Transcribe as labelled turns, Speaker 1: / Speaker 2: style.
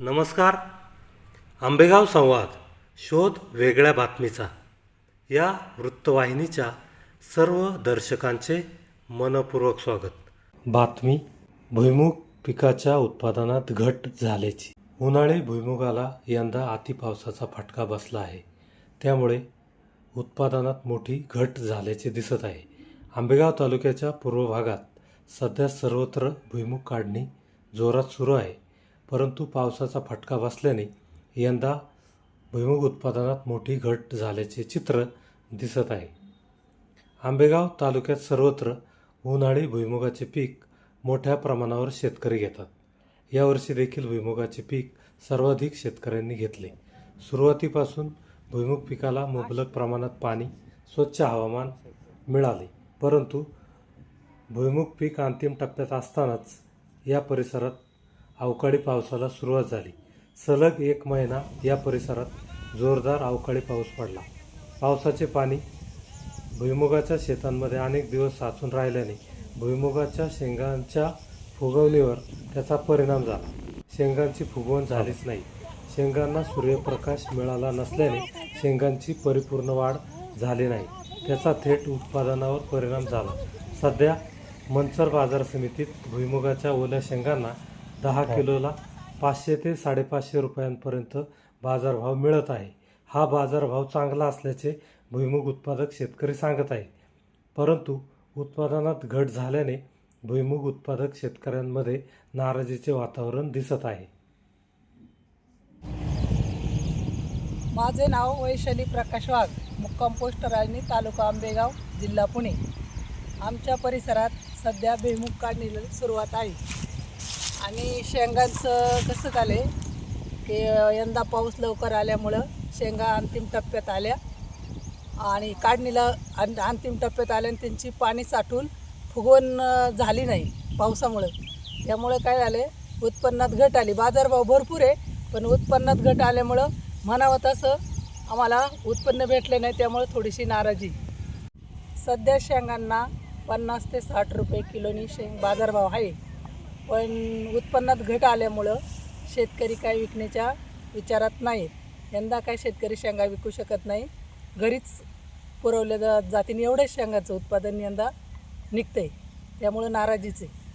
Speaker 1: नमस्कार. आंबेगाव संवाद शोध वेगळ्या बातमीचा. या वृत्तवाहिनीच्या सर्व दर्शकांचे मनपूर्वक स्वागत. बातमी भुईमुग पिकाच्या उत्पादनात घट झाल्याची. उन्हाळी भुईमुगाला यंदा अतिपावसाचा फटका बसला आहे. त्यामुळे उत्पादनात मोठी घट झाल्याचे दिसत आहे. आंबेगाव तालुक्याच्या पूर्व भागात सध्या सर्वत्र भुईमुग काढणी जोरात सुरू आहे. परंतु पावसाचा फटका बसल्याने यंदा भुईमुग उत्पादनात मोठी घट झाल्याचे चित्र दिसत आहे. आंबेगाव तालुक्यात सर्वत्र उन्हाळी भुईमुगाचे पीक मोठ्या प्रमाणावर शेतकरी घेतात. यावर्षी देखील भुईमुगाचे पीक सर्वाधिक शेतकऱ्यांनी घेतले. सुरुवातीपासून भुईमुग पिकाला मुबलक प्रमाणात पाणी स्वच्छ हवामान मिळाले. परंतु भुईमुग पीक अंतिम टप्प्यात असतानाच या परिसरात अवकाळी पावसाला सुरुवात झाली. सलग एक महिना या परिसरात जोरदार अवकाळी पाऊस पडला. पावसाचे पाणी भुईमुगाच्या शेतांमध्ये अनेक दिवस साचून राहिल्याने भुईमुगाच्या शेंगांच्या फुगवणीवर त्याचा परिणाम झाला. शेंगांची फुगवण झालीच नाही. शेंगांना सूर्यप्रकाश मिळाला नसल्याने शेंगांची परिपूर्ण वाढ झाली नाही. त्याचा थेट उत्पादनावर परिणाम झाला. सध्या मंचर बाजार समितीत भुईमुगाच्या ओल्या शेंगांना दहा किलोला पाचशे ते साडेपाचशे रुपयांपर्यंत बाजारभाव मिळत आहे. हा बाजारभाव चांगला असल्याचे भुईमुग उत्पादक शेतकरी सांगत आहे परंतु उत्पादनात घट झाल्याने भुईमुग उत्पादक शेतकऱ्यांमध्ये नाराजीचे वातावरण दिसत आहे.
Speaker 2: माझे नाव वैशाली प्रकाश वाघ मुक्काम पोस्ट राजनी तालुका आंबेगाव जिल्हा पुणे. आमच्या परिसरात सध्या भुईमुग काढणीला सुरुवात आहे. आणि शेंगांचं कसं झालं की यंदा पाऊस लवकर आल्यामुळं शेंगा अंतिम टप्प्यात आल्या. आणि काढणीला अं- अंतिम टप्प्यात आल्याने त्यांची पाणी साठून फुगवण झाली नाही पावसामुळं. त्यामुळं काय झाले उत्पन्नात घट आली. बाजारभाव भरपूर आहे पण उत्पन्नात घट आल्यामुळं म्हणावं तसं आम्हाला उत्पन्न भेटले नाही त्यामुळे थोडीशी नाराजी. सध्या शेंगांना पन्नास ते साठ रुपये किलोनी शेंग बाजारभाव आहे. पण उत्पन्नात घट आल्यामुळं शेतकरी काय विकण्याच्या विचारात नाहीत. यंदा काय शेतकरी शेंगा विकू शकत नाही. घरीच पुरवल्या जा जातीने. एवढ्याच शेंगाचं उत्पादन यंदा निघतंय. त्यामुळं नाराजीच आहे.